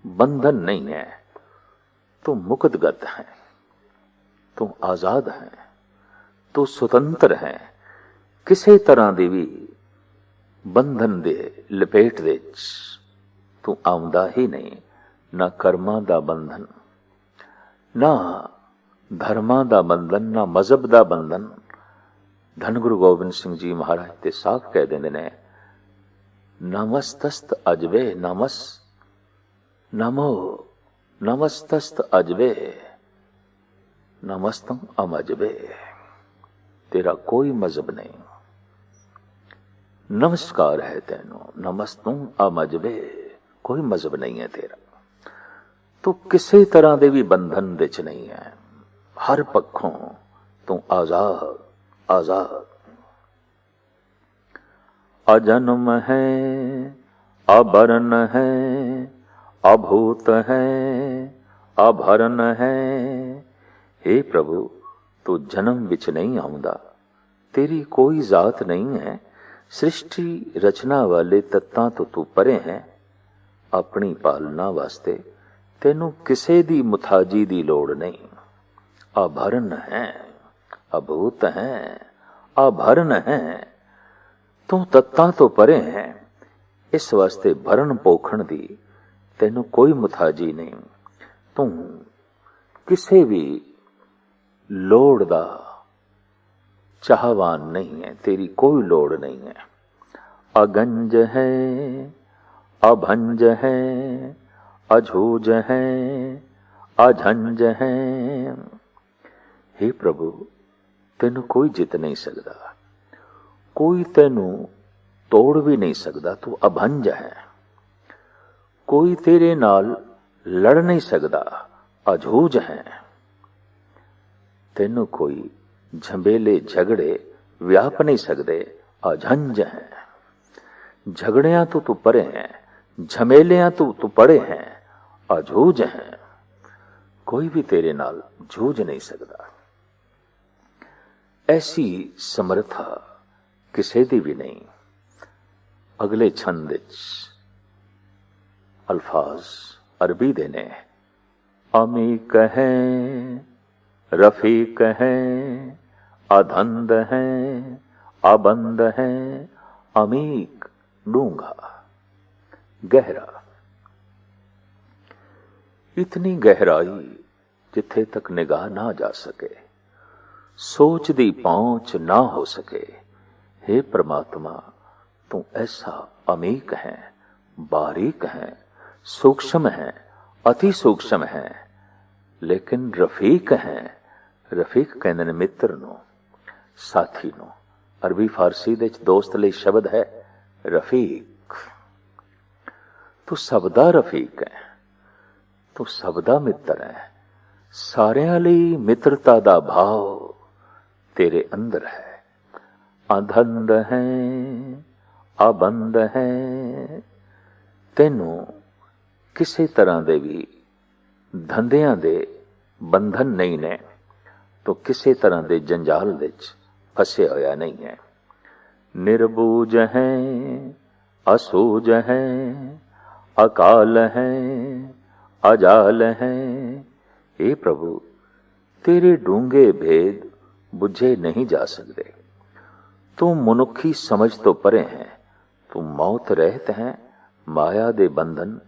ਬੰਧਨ ਨਹੀਂ ਹੈ। ਤੂੰ ਮੁਕਤਗਤ ਹੈ। ਤੂੰ ਆਜ਼ਾਦ ਹੈ। ਤੂੰ ਸੁਤੰਤਰ ਹੈ। ਕਿਸੇ ਤਰ੍ਹਾਂ ਦੀ ਵੀ ਬੰਧਨ ਦੇ ਲਪੇਟ ਦੇ ਵਿੱਚ ਤੂੰ ਆਉਂਦਾ ਹੀ ਨਹੀਂ। ਨਾ ਕਰਮਾਂ ਦਾ ਬੰਧਨ, ਨਾ ਧਰਮਾਂ ਦਾ ਬੰਧਨ, ਨਾ ਮਜ਼ਹਬ ਦਾ ਬੰਧਨ। ਧੰਨ ਗੁਰੂ ਗੋਬਿੰਦ ਸਿੰਘ ਜੀ ਮਹਾਰਾਜ ਤੇ ਸਾਫ਼ ਕਹਿ ਦਿੰਦੇ ਨੇ, ਨਮਸਤਸਤ ਅਜਵੇ ਨਮਸ ਨਮੋ ਨਮਸਤਸਤ ਅਜਵੇ ਨਮਸਤੰ ਅਮਜਵੇ ਤੇਰਾ ਕੋਈ ਮਜ਼ਹਬ ਨਹੀਂ ਨਮਸਕਾਰ ਹੈ ਤੈਨੂੰ ਨਮਸਤੰ ਅਮਜਵੇ ਕੋਈ ਮਜ਼ਹਬ ਨਹੀਂ ਹੈ ਤੇਰਾ ਤੂੰ ਕਿਸੇ ਤਰ੍ਹਾਂ ਦੇ ਵੀ ਬੰਧਨ ਵਿੱਚ ਨਹੀਂ ਹੈ ਹਰ ਪੱਖੋਂ ਤੂੰ ਆਜ਼ਾਦ ਆਜ਼ਾਦ ਅਜਨਮ ਹੈ ਅਬਰਨ ਹੈ ਅਭੂਤ ਹੈ ਅਭਰਨ ਹੈ हे ਪ੍ਰਭੂ ਤੂੰ ਜਨਮ ਵਿੱਚ ਨਹੀਂ ਆਉਂਦਾ ਤੇਰੀ ਕੋਈ ਜ਼ਾਤ ਨਹੀਂ ਹੈ ਸ੍ਰਿਸ਼ਟੀ ਰਚਨਾ ਵਾਲੇ ਤੱਤਾਂ ਤੋਂ ਤੂੰ ਪਰੇ ਹੈ ਆਪਣੀ ਪਾਲਣਾ ਵਾਸਤੇ ਤੈਨੂੰ ਕਿਸੇ ਦੀ ਮੁਤਾਜੀ ਦੀ ਲੋੜ ਨਹੀਂ ਅਭਰਨ ਹੈ ਅਭੂਤ ਹੈ ਅਭਰਨ ਹੈ ਤੂੰ ਤੱਤਾਂ ਤੋਂ ਪਰੇ ਹੈ ਇਸ ਵਾਸਤੇ ਭਰਨ ਪੋਖਣ ਦੀ ਤੈਨੂੰ ਕੋਈ ਮੁਤਾਜੀ ਨਹੀਂ। ਤੂੰ ਕਿਸੇ ਵੀ ਲੋੜ ਦਾ ਚਾਹਵਾਨ ਨਹੀਂ ਹੈ, ਤੇਰੀ ਕੋਈ ਲੋੜ ਨਹੀਂ ਹੈ। ਅਗੰਜ ਹੈ, ਅਭੰਜ ਹੈ ਅਝੂਜ ਹੈ ਅਝੰਜ ਹੈ। हे ਪ੍ਰਭੂ, ਤੈਨੂੰ ਕੋਈ ਜਿੱਤ ਨਹੀਂ ਸਕਦਾ। ਕੋਈ ਤੈਨੂੰ ਤੋੜ ਵੀ ਨਹੀਂ ਸਕਦਾ, ਤੂੰ ਅਭੰਜ ਹੈ। ਕੋਈ ਤੇਰੇ ਨਾਲ ਲੜ ਨਹੀਂ ਸਕਦਾ। ਅਝੂਜ ਹੈ। ਤੈਨੂੰ ਕੋਈ ਝੰਬੇਲੇ ਝਗੜੇ ਵਿਆਪ ਨਹੀਂ ਸਕਦੇ। ਅਝੰਜ ਹੈ। ਝਗੜਿਆਂ ਤੋਂ ਤੂੰ ਪਰੇ ਹੈ। ਝਮੇਲਿਆਂ ਤੋਂ ਤੂੰ ਪਰੇ ਹੈ। ਅਝੂਜ ਹੈ। ਕੋਈ ਵੀ ਤੇਰੇ ਨਾਲ ਜੂਝ ਨਹੀਂ ਸਕਦਾ। ਐਸੀ ਸਮਰਥਾ ਕਿਸੇ ਦੀ ਵੀ ਨਹੀਂ। ਅਗਲੇ ਛੰਦ ਵਿੱਚ ਅਲਫਾਜ਼ ਅਰਬੀ ਦੇ ਨੇ ਅਮੀਕ ਹੈ ਰਫੀਕ ਹੈ ਅਧੰਦ ਹੈ ਅਬੰਦ ਹੈ ਅਮੀਕ ਡੂੰਗਾ ਗਹਿਰਾ ਇਤਨੀ ਗਹਿਰਾਈ ਜਿੱਥੇ ਤੱਕ ਨਿਗਾਹ ਨਾ ਜਾ ਸਕੇ ਸੋਚ ਦੀ ਪਹੁੰਚ ਨਾ ਹੋ ਸਕੇ हे ਪ੍ਰਮਾਤਮਾ ਤੂੰ ਐਸਾ ਅਮੀਕ ਹੈ ਬਾਰੀਕ ਹੈ सूक्ष्म हैं अति सूक्ष्म हैं लेकिन रफीक हैं ਰਫੀਕ ਕਹਿੰਦੇ ਨੇ ਮਿੱਤਰ ਨੂੰ, ਸਾਥੀ ਨੂੰ। ਅਰਬੀ ਫਾਰਸੀ ਦੇ ਵਿੱਚ ਦੋਸਤ ਲਈ ਸ਼ਬਦ ਹੈ ਰਫੀਕ। ਤੂੰ ਸਭ ਦਾ ਰਫੀਕ ਹੈ, ਤੂੰ ਸਭ ਦਾ ਮਿੱਤਰ ਹੈ। ਸਾਰਿਆਂ ਲਈ ਮਿੱਤਰਤਾ ਦਾ ਭਾਵ ਤੇਰੇ ਅੰਦਰ ਹੈ। ਅਧੰਦ ਹੈ ਅਬੰਦ ਹੈ, ਤੈਨੂੰ ਕਿਸੇ ਤਰ੍ਹਾਂ ਦੇ ਵੀ ਧੰਦਿਆਂ ਦੇ ਬੰਧਨ ਨਹੀਂ ਨੇ, ਤੂੰ ਕਿਸੇ ਤਰ੍ਹਾਂ ਦੇ ਜੰਜਾਲ ਵਿੱਚ ਫਸਿਆ ਹੋਇਆ ਨਹੀਂ ਹੈ। ਨਿਰਬੂਜ ਹੈ, ਅਸੂਜ ਹੈ, ਅਕਾਲ ਹੈ, ਅਜਾਲ ਹੈ। हे ਪ੍ਰਭੂ, ਤੇਰੇ ਡੂੰਘੇ ਭੇਦ ਬੁੱਝੇ ਨਹੀਂ ਜਾ ਸਕਦੇ। ਤੂੰ ਮਨੁੱਖੀ ਸਮਝ ਤੋਂ ਪਰੇ ਹੈ, ਤੂੰ ਮੌਤ ਰਹਿਤ ਹੈ, ਮਾਇਆ ਦੇ ਬੰਧਨ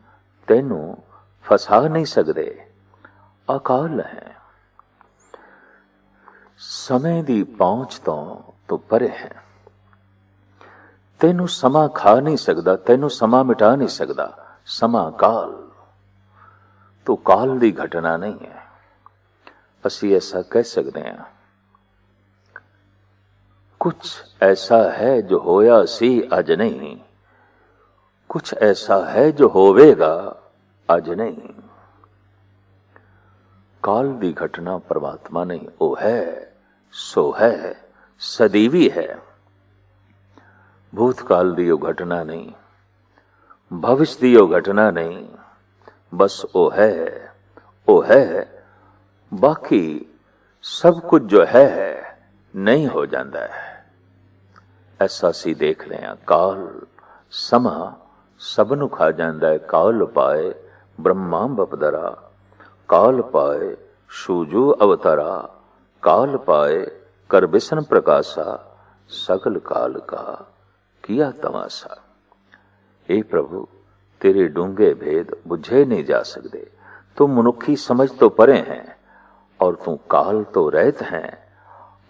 ਤੈਨੂੰ ਫਸਾ ਨਹੀਂ ਸਕਦੇ। ਅਕਾਲ ਹੈ। ਸਮੇਂ ਦੀ ਪਹੁੰਚ ਤੋਂ ਤੂੰ ਪਰੇ ਹੈ। ਤੈਨੂੰ ਸਮਾਂ ਖਾ ਨਹੀਂ ਸਕਦਾ, ਤੈਨੂੰ ਸਮਾਂ ਮਿਟਾ ਨਹੀਂ ਸਕਦਾ। ਸਮਾਂ ਕਾਲ। ਤੂੰ ਕਾਲ ਦੀ ਘਟਨਾ ਨਹੀਂ ਹੈ। ਅਸੀਂ ਐਸਾ ਕਹਿ ਸਕਦੇ ਹਾਂ। ਕੁਝ ਐਸਾ ਹੈ ਜੋ ਹੋਇਆ ਸੀ, ਅੱਜ ਨਹੀਂ। ਕੁਝ ਐਸਾ ਹੈ ਜੋ ਹੋਵੇਗਾ ਅੱਜ ਨਹੀਂ ਕਾਲ ਦੀ ਘਟਨਾ ਪਰਮਾਤਮਾ ਨਹੀਂ ਉਹ ਹੈ ਸੋ ਹੈ ਸਦੀਵੀ ਹੈ ਭੂਤਕਾਲ ਦੀ ਉਹ ਘਟਨਾ ਨਹੀਂ ਭਵਿਸ਼ ਦੀ ਉਹ ਘਟਨਾ ਨਹੀਂ ਬਸ ਉਹ ਹੈ ਉਹ ਹੈ ਬਾਕੀ ਸਭ ਕੁਝ ਜੋ ਹੈ ਨਹੀਂ ਹੋ ਜਾਂਦਾ ਹੈ ਐਸਾ ਸੀ ਦੇਖ ਰਹੇ ਹਾਂ ਕਾਲ ਸਮਾਂ ਸਭ ਨੂੰ ਖਾ ਜਾਂਦਾ ਹੈ। ਕਾਲ ਪਾਏ ਬ੍ਰਹਮਾ ਬਪਦਰਾ ਕਾਲ ਪਾਏ, ਸੂਜੂ ਅਵਤਾਰਾ। ਕਾਲ ਪਾਏ, ਕਰ ਬਿਸਨ ਪ੍ਰਕਾਸ਼ਾ। ਸਗਲ ਕਾਲ ਕਾ। ਕੀਆ ਤਮਾਸਾ। हे ਪ੍ਰਭੂ, ਤੇਰੇ ਡੂੰਘੇ ਭੇਦ ਬੁਝੇ ਨਹੀਂ ਜਾ ਸਕਦੇ। ਤੂੰ ਮਨੁੱਖੀ ਸਮਝ ਤੋਂ ਪਰੇ ਹੈ ਔਰ ਤੂੰ ਕਾਲ ਤੋਂ ਰਹਿਤ ਹੈ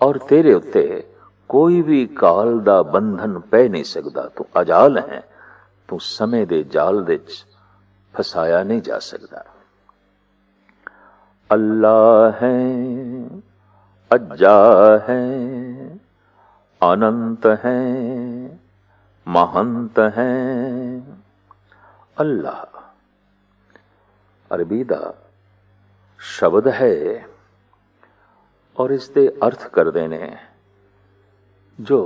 ਔਰ ਤੇਰੇ ਉੱਤੇ ਕੋਈ ਵੀ ਕਾਲ ਦਾ ਬੰਧਨ ਪੈ ਨਹੀਂ ਸਕਦਾ। ਤੂੰ ਅਜਾਲ ਹੈ। ਤੂੰ ਸਮੇਂ ਦੇ ਜਾਲ ਵਿੱਚ ਫਸਾਇਆ ਨਹੀਂ ਜਾ ਸਕਦਾ ਅੱਲਾ ਹੈ ਅਜਾ ਹੈ ਅਨੰਤ ਹੈ ਮਹੰਤ ਹੈ ਅੱਲਾ ਅਰਬੀ ਦਾ ਸ਼ਬਦ ਹੈ ਔਰ ਇਸ ਦੇ ਅਰਥ ਕਰਦੇ ਨੇ ਜੋ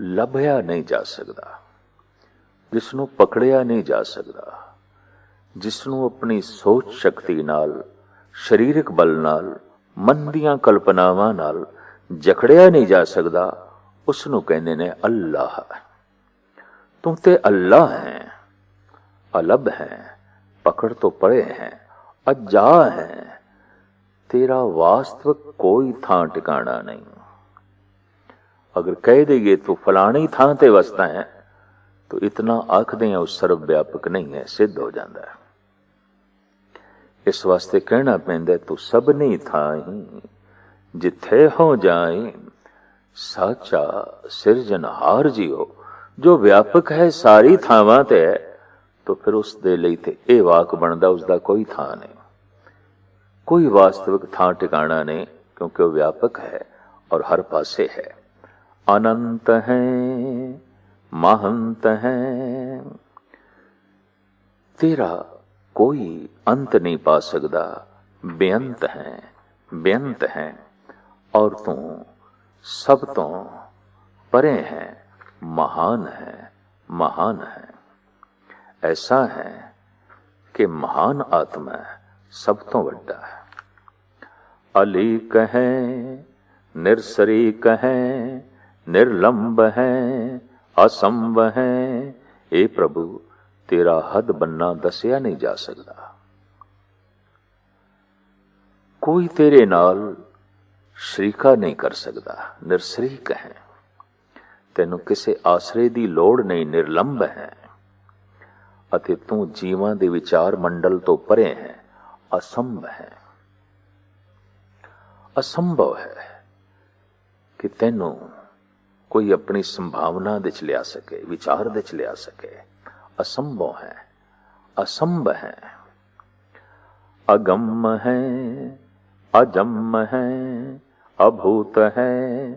ਲੱਭਿਆ ਨਹੀਂ ਜਾ ਸਕਦਾ ਜਿਸ ਨੂੰ ਪਕੜਿਆ ਨਹੀਂ ਜਾ ਸਕਦਾ ਜਿਸ ਨੂੰ ਆਪਣੀ ਸੋਚ ਸ਼ਕਤੀ ਨਾਲ, ਸਰੀਰਕ ਬਲ ਨਾਲ, ਮਨ ਦੀਆਂ ਕਲਪਨਾਵਾਂ ਨਾਲ ਜਕੜਿਆ ਨਹੀਂ ਜਾ ਸਕਦਾ ਉਸ ਨੂੰ ਕਹਿੰਦੇ ਨੇ ਅੱਲਾਹ। ਤੂੰ ਤੇ ਅੱਲਾ ਹੈ, ਅਲਬ ਹੈ, ਪਕੜ ਤੋਂ ਪਰੇ ਹੈ, ਅਜਾ ਹੈ, ਤੇਰਾ ਵਾਸਤਵ ਕੋਈ ਥਾਂ ਟਿਕਾਣਾ ਨਹੀਂ। ਅਗਰ ਕਹਿ ਦੇਈਏ ਤੂੰ ਫਲਾਣੀ ਥਾਂ ਤੇ ਵਸਦਾ ਹੈ तो इतना आखदे हैं उस सर्व व्यापक नहीं है सिद्ध हो जाता है ਇਸ ਵਾਸਤੇ ਕਹਿਣਾ ਪੈਂਦਾ ਤੂੰ ਸਭ ਨਹੀਂ ਥਾਈ ਜਿੱਥੇ ਹੋ ਜਾਏ ਸਾਚਾ ਸਿਰਜਨਹਾਰ ਜੀਓ ਜੋ ਵਿਆਪਕ ਹੈ ਸਾਰੀ ਥਾਵਾਂ ਤੇ ਹੈ ਤਾਂ ਫਿਰ ਉਸ ਦੇ ਲਈ ਤੇ ਇਹ ਵਾਕ ਬਣਦਾ ਉਸ ਦਾ ਕੋਈ ਥਾਂ ਨਹੀਂ ਕੋਈ ਵਾਸਤਵਿਕ ਥਾਂ ਟਿਕਾਣਾ ਨਹੀਂ ਕਿਉਂਕਿ ਉਹ ਵਿਆਪਕ ਹੈ ਔਰ ਹਰ ਪਾਸੇ ਹੈ ਅਨੰਤ ਹੈ ਮਹੰਤ ਹੈ। ਤੇਰਾ ਕੋਈ ਅੰਤ ਨਹੀਂ ਪਾ ਸਕਦਾ। ਬੇਅੰਤ ਹੈ ਬੇਅੰਤ ਹੈ। ਔਰ ਤੂੰ ਸਭ ਤੋਂ ਪਰੇ ਹੈ, ਮਹਾਨ ਹੈ ਮਹਾਨ ਹੈ। ਐਸਾ ਹੈ ਕਿ ਮਹਾਨ ਆਤਮਾ ਸਭ ਤੋਂ ਵੱਡਾ ਹੈ। ਅਲੀ ਕਹੇ ਨਿਰਸਰੀ ਹੈ, ਨਿਰਲੰਬ ਹੈ ਅਸੰਭ ਹੈ ਇਹ ਪ੍ਰਭੂ, ਤੇਰਾ ਹੱਦ ਬੰਨਾ ਦੱਸਿਆ ਨਹੀਂ ਜਾ ਸਕਦਾ। ਕੋਈ ਤੇਰੇ ਨਾਲ ਸ਼ਰੀਕਾ ਨਹੀਂ ਕਰ ਸਕਦਾ, ਨਿਰਸਰੀਕ ਹੈ। ਤੈਨੂੰ ਕਿਸੇ ਆਸਰੇ ਦੀ ਲੋੜ ਨਹੀਂ, ਨਿਰਲੰਬ ਹੈ। ਅਤੇ ਤੂੰ ਜੀਵਾਂ ਦੇ ਵਿਚਾਰ ਮੰਡਲ ਤੋਂ ਪਰੇ ਹੈ ਅਸੰਭ ਹੈ। ਅਸੰਭਵ ਹੈ ਕਿ ਤੈਨੂੰ ਕੋਈ ਆਪਣੀ ਸੰਭਾਵਨਾ ਦੇ ਚ ਲਿਆ ਸਕੇ, ਵਿਚਾਰ ਦੇ ਚ ਲਿਆ ਸਕੇ। ਅਸੰਭਵ ਹੈ ਅਸੰਭ ਹੈ। ਅਗੰਮ ਹੈ, ਅਜੰਮ ਹੈ, ਅਭੂਤ ਹੈ,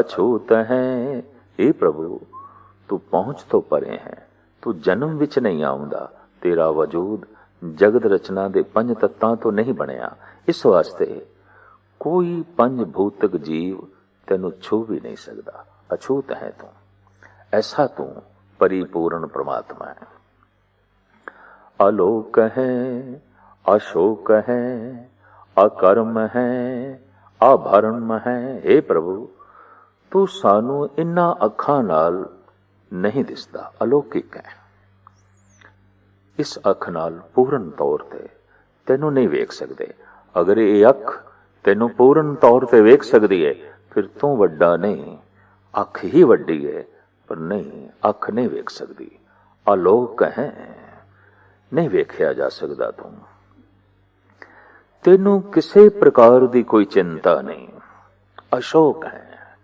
ਅਛੂਤ ਹੈ। हे ਪ੍ਰਭੂ, ਤੂੰ ਪਹੁੰਚ ਤੋਂ ਪਰੇ ਹੈ। ਤੂੰ ਜਨਮ ਵਿੱਚ ਨਹੀਂ ਆਉਂਦਾ। ਤੇਰਾ ਵਜੂਦ ਜਗਤ ਰਚਨਾ ਦੇ ਪੰਜ ਤੱਤਾਂ ਤੋਂ ਨਹੀਂ ਬਣਿਆ। ਇਸ ਵਾਸਤੇ ਕੋਈ ਪੰਜ ਭੂਤਕ ਜੀਵ ਤੈਨੂੰ ਛੂ ਵੀ ਨਹੀਂ ਸਕਦਾ। ਅਛੂਤ ਹੈ ਤੂੰ ਐਸਾ ਤੂੰ ਪਰਿਪੂਰਨ ਪ੍ਰਮਾਤਮਾ ਹੈ ਅਲੋਕ ਹੈ ਅਸ਼ੋਕ ਹੈ ਅਕਰਮ ਹੈ ਆਭਰਮ ਹੈ हे ਪ੍ਰਭੂ ਤੂੰ ਸਾਨੂੰ ਇਨ੍ਹਾਂ ਅੱਖਾਂ ਨਾਲ ਨਹੀਂ ਦਿਸਦਾ ਅਲੌਕਿਕ ਹੈ ਇਸ ਅੱਖ ਨਾਲ ਪੂਰਨ ਤੌਰ ਤੇ ਤੈਨੂੰ ਨਹੀਂ ਵੇਖ ਸਕਦੇ ਅਗਰ ਇਹ ਅੱਖ ਤੈਨੂੰ ਪੂਰਨ ਤੌਰ ਤੇ ਵੇਖ ਸਕਦੀ ਹੈ ਫਿਰ ਤੂੰ ਵੱਡਾ ਨਹੀਂ ਅੱਖ ਹੀ ਵੱਡੀ ਹੈ ਪਰ ਨਹੀਂ, ਅੱਖ ਨਹੀਂ ਵੇਖ ਸਕਦੀ। ਅਲੋਕ ਹੈ ਨਹੀਂ ਵੇਖਿਆ ਜਾ ਸਕਦਾ ਤੂੰ। ਤੈਨੂੰ ਕਿਸੇ ਪ੍ਰਕਾਰ ਦੀ ਕੋਈ ਚਿੰਤਾ ਨਹੀਂ। ਅਸ਼ੋਕ ਹੈ,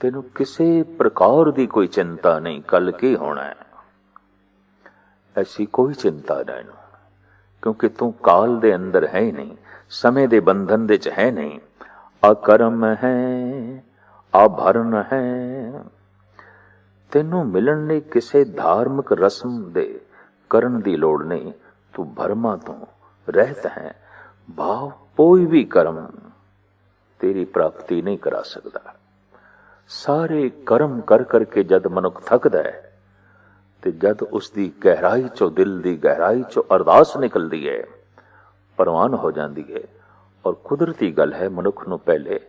ਤੈਨੂੰ ਕਿਸੇ ਪ੍ਰਕਾਰ ਦੀ ਕੋਈ ਚਿੰਤਾ ਨਹੀਂ, ਕੱਲ ਕੀ ਹੋਣਾ ਹੈ? ਐਸੀ ਕੋਈ ਚਿੰਤਾ ਨਹੀਂ ਕਿਉਂਕਿ ਤੂੰ ਕਾਲ ਦੇ ਅੰਦਰ ਹੈ ਹੀ ਨਹੀਂ, ਸਮੇਂ ਦੇ ਬੰਧਨ ਦੇ ਚ ਹੈ ਨਹੀਂ। ਅਕਰਮ ਹੈ ਆਭਰਨ ਹੈ। ਤੈਨੂੰ ਮਿਲਣ ਲਈ ਕਿਸੇ ਧਾਰਮਿਕ ਰਸਮ ਦੇ ਕਰਨ ਦੀ ਲੋੜ ਨਹੀਂ। ਤੂੰ ਭਰਮਾ ਤੋਂ ਰਹਿਤ ਹੈ। ਭਾਵ ਕੋਈ ਵੀ ਕਰਮ ਤੇਰੀ ਪ੍ਰਾਪਤੀ ਨਹੀਂ ਕਰਾ ਸਕਦਾ। ਸਾਰੇ ਕਰਮ ਕਰ ਕਰਕੇ ਜਦ ਮਨੁੱਖ ਥੱਕਦਾ ਹੈ ਤੇ ਜਦ ਉਸ ਦੀ ਗਹਿਰਾਈ ਚੋਂ ਦਿਲ ਦੀ ਗਹਿਰਾਈ ਚੋਂ ਅਰਦਾਸ ਨਿਕਲਦੀ ਹੈ, ਪ੍ਰਵਾਨ ਹੋ ਜਾਂਦੀ ਹੈ ਔਰ ਕੁਦਰਤੀ ਗੱਲ ਹੈ ਮਨੁੱਖ ਨੂੰ ਪਹਿਲੇ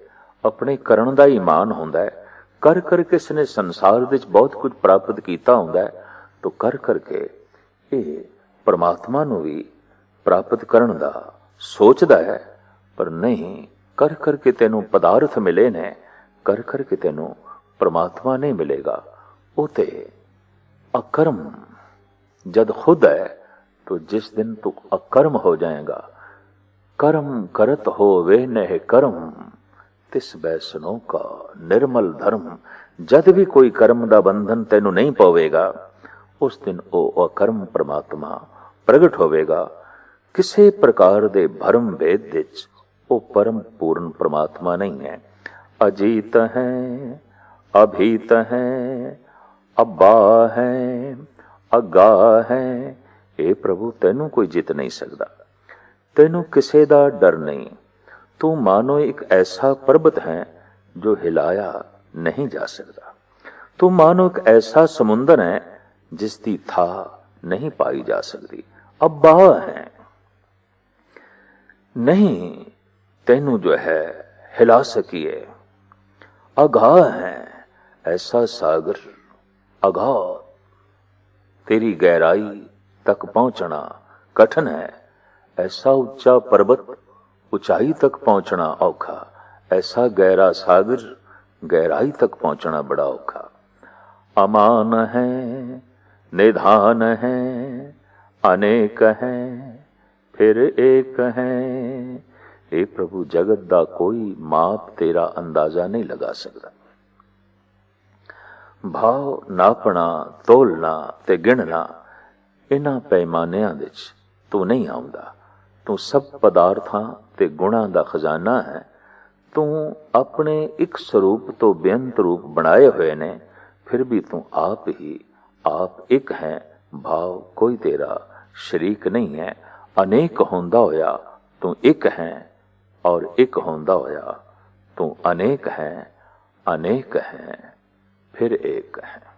ਆਪਣੇ ਕਰਨ ਦਾ ਇਮਾਨ ਹੁੰਦਾ ਹੈ ਕਰ ਕਰ ਕਿਸ ਨੇ ਸੰਸਾਰ ਵਿੱਚ ਬਹੁਤ ਕੁਝ ਪ੍ਰਾਪਤ ਕੀਤਾ ਹੁੰਦਾ ਹੈ ਤਾਂ ਕਰ ਕਰਕੇ ਇਹ ਪਰਮਾਤਮਾ ਨੂੰ ਵੀ ਪ੍ਰਾਪਤ ਕਰਨ ਦਾ ਸੋਚਦਾ ਹੈ ਪਰ ਨਹੀਂ ਕਰ ਕਰਕੇ ਤੈਨੂੰ ਪਦਾਰਥ ਮਿਲੇ ਨੇ ਕਰ ਕਰਕੇ ਤੈਨੂੰ ਪਰਮਾਤਮਾ ਨਹੀਂ ਮਿਲੇਗਾ ਉਹ ਤੇ ਅਕਰਮ ਜਦ ਖੁਦ ਹੈ तो जिस दिन तू अकर्म हो जाएगा कर्म करत हो वे नह कर्म ਤਿਸ ਬੈਸਨੋ ਕਾ ਨਿਰਮਲ ਧਰਮ, ਜਦ ਵੀ ਕੋਈ ਕਰਮ ਦਾ ਬੰਧਨ ਤੈਨੂੰ ਨਹੀਂ ਪਵੇਗਾ, ਉਸ ਦਿਨ ਉਹ ਅਕਰਮ ਪ੍ਰਮਾਤਮਾ ਪ੍ਰਗਟ ਹੋਵੇਗਾ। ਕਿਸੇ ਪ੍ਰਕਾਰ ਦੇ ਭਰਮ ਭੇਦ ਵਿੱਚ ਉਹ ਪਰਮ ਪੂਰਨ ਪ੍ਰਮਾਤਮਾ ਨਹੀਂ ਹੈ। ਅਜੀਤ ਹੈ, ਅਭੀਤ ਹੈ, ਅੱਬਾ ਹੈ, ਅਗਾ ਹੈ, ਇਹ ਪ੍ਰਭੂ ਤੈਨੂੰ ਕੋਈ ਜਿੱਤ ਨਹੀਂ ਸਕਦਾ। ਤੈਨੂੰ ਕਿਸੇ ਦਾ ਡਰ ਨਹੀਂ। ਤੂੰ ਮਾਨੋ ਇੱਕ ਐਸਾ ਪਰਬਤ ਹੈ ਜੋ ਹਿਲਾਇਆ ਨਹੀਂ ਜਾ ਸਕਦਾ ਤੂੰ ਮਾਨੋ ਇੱਕ ਐਸਾ ਸਮੁੰਦਰ ਹੈ ਜਿਸ ਦੀ ਥਾ ਨਹੀਂ ਪਾਈ ਜਾ ਸਕਦੀ ਅੱਬਾ ਹੈ ਨਹੀਂ ਤੈਨੂੰ ਜੋ ਹੈ ਹਿਲਾ ਸਕੀਏ ਅਗਾ ਹੈ ਐਸਾ ਸਾਗਰ ਅਗਾ ਤੇਰੀ ਗਹਿਰਾਈ ਤੱਕ ਪਹੁੰਚਣਾ ਕਠਨ ਹੈ ਐਸਾ ਉੱਚਾ ਪਰਬਤ ਉਚਾਈ ਤੱਕ ਪਹੁੰਚਣਾ ਔਖਾ। ਐਸਾ ਗਹਿਰਾ ਸਾਗਰ ਗਹਿਰਾਈ ਤੱਕ ਪਹੁੰਚਣਾ ਬੜਾ ਔਖਾ। ਅਮਾਨ ਹੈ, ਨਿਧਾਨ ਹੈ, ਅਨੇਕ ਹੈ, ਫਿਰ ਏਕ ਹੈ। ਇਹ ਪ੍ਰਭੂ, ਜਗਤ ਦਾ ਕੋਈ ਮਾਪ ਤੇਰਾ ਅੰਦਾਜ਼ਾ ਨਹੀਂ ਲਗਾ ਸਕਦਾ। ਭਾਵ ਨਾਪਣਾ, ਤੋਲਣਾ ਤੇ ਗਿਣਨਾ ਇਹਨਾਂ ਪੈਮਾਨਿਆਂ ਵਿੱਚ ਤੂੰ ਨਹੀਂ ਆਉਂਦਾ। ਤੂੰ ਸਭ ਪਦਾਰਥਾਂ ਤੇ ਗੁਣਾਂ ਦਾ ਖਜ਼ਾਨਾ ਹੈ। ਤੂੰ ਆਪਣੇ ਇੱਕ ਸਰੂਪ ਤੋਂ ਬੇਅੰਤ ਰੂਪ ਬਣਾਏ ਹੋਏ ਨੇ, ਫਿਰ ਵੀ ਤੂੰ ਆਪ ਹੀ, ਆਪ ਇੱਕ ਹੈ, ਭਾਵ ਕੋਈ ਤੇਰਾ ਸ਼ਰੀਕ ਨਹੀਂ ਹੈ। ਅਨੇਕ ਹੁੰਦਾ ਹੋਇਆ ਤੂੰ ਇੱਕ ਹੈ ਔਰ ਇੱਕ ਹੁੰਦਾ ਹੋਇਆ ਤੂੰ ਅਨੇਕ ਹੈ ਅਨੇਕ ਹੈ, ਫਿਰ ਇੱਕ ਹੈ।